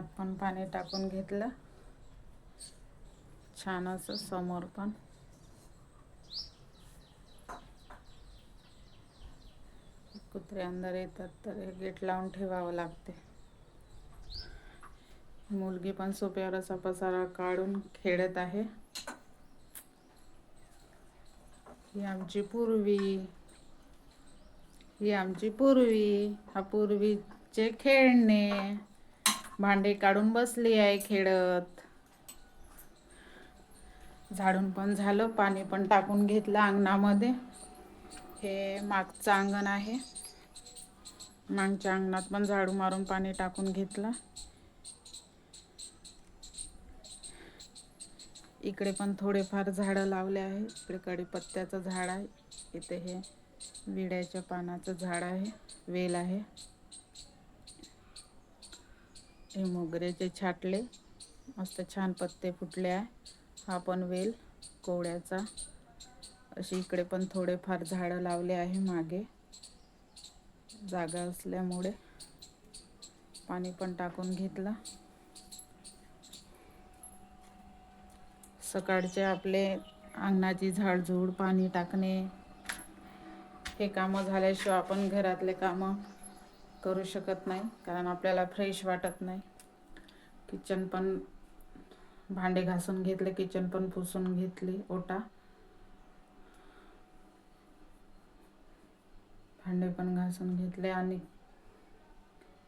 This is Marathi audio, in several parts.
अंगणात पण पाणी टाकून घेतलं. छान असं समोर पण. कुत्रे अंदर येतात तर हे गेट लावून ठेवावं लागते. मुलगी पण सोप्यावर असा पसारा काढून खेळत आहे. ही आमची पूर्वी. ही आमची पूर्वी. हा पूर्वीचे खेळणे. भांडे काढून बसली आहे खेळत झाडून पण झालं पाणी पण टाकून घेतलं अंगणामध्ये. हे मागचं अंगण आहे. मागच्या अंगणात पण झाडू मारून पाणी टाकून घेतलं. इकडे पण थोडेफार झाडं लावले आहे. इकडे कडीपत्त्याचं झाड आहे. इथे हे विड्याच्या पानाचं झाड आहे. वेल आहे. हे मोगऱ्याचे छाटले मस्त छान पत्ते फुटले आहे. हा पण वेल कोवळ्याचा. अशी इकडे पण थोडेफार झाडं लावले आहे मागे. जागा असल्यामुळे पाणी पण टाकून घेतलं. सकाळचे आपले अंगणाची झाडझूड पाणी टाकणे. हे कामं झाल्याशिवाय आपण घरातले कामं करू शकत नाही कारण आपल्याला फ्रेश वाटत नाही. किचन पण भांडे घासून घेतले किचन पण पुसून घेतली ओटा. भांडे पण घासून घेतले आणि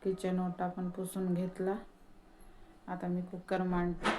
किचन ओटा पण पुसून घेतला. आता मी कुकर मांडते.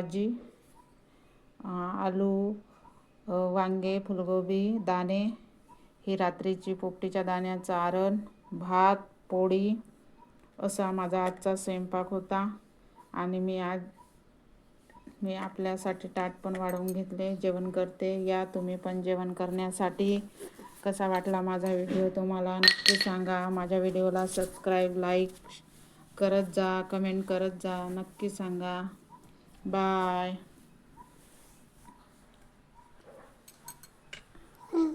भाजी आलू वांगे फुलगोबी दाणे. ही रात्रीची पोपटीच्या दाण्याचं आरण भात पोळी. असा माझा आजचा स्वयंपाक होता. आणि मी आज मी आपल्यासाठी ताट पण वाढवून घेतले. जेवण करते. या तुम्ही पण जेवण करण्यासाठी. कसा वाटला माझा व्हिडिओ तुम्हाला? नक्की सांगा. माझ्या व्हिडिओला सबस्क्राईब लाईक करत जा कमेंट करत जा. नक्की सांगा. Bye. Hmm.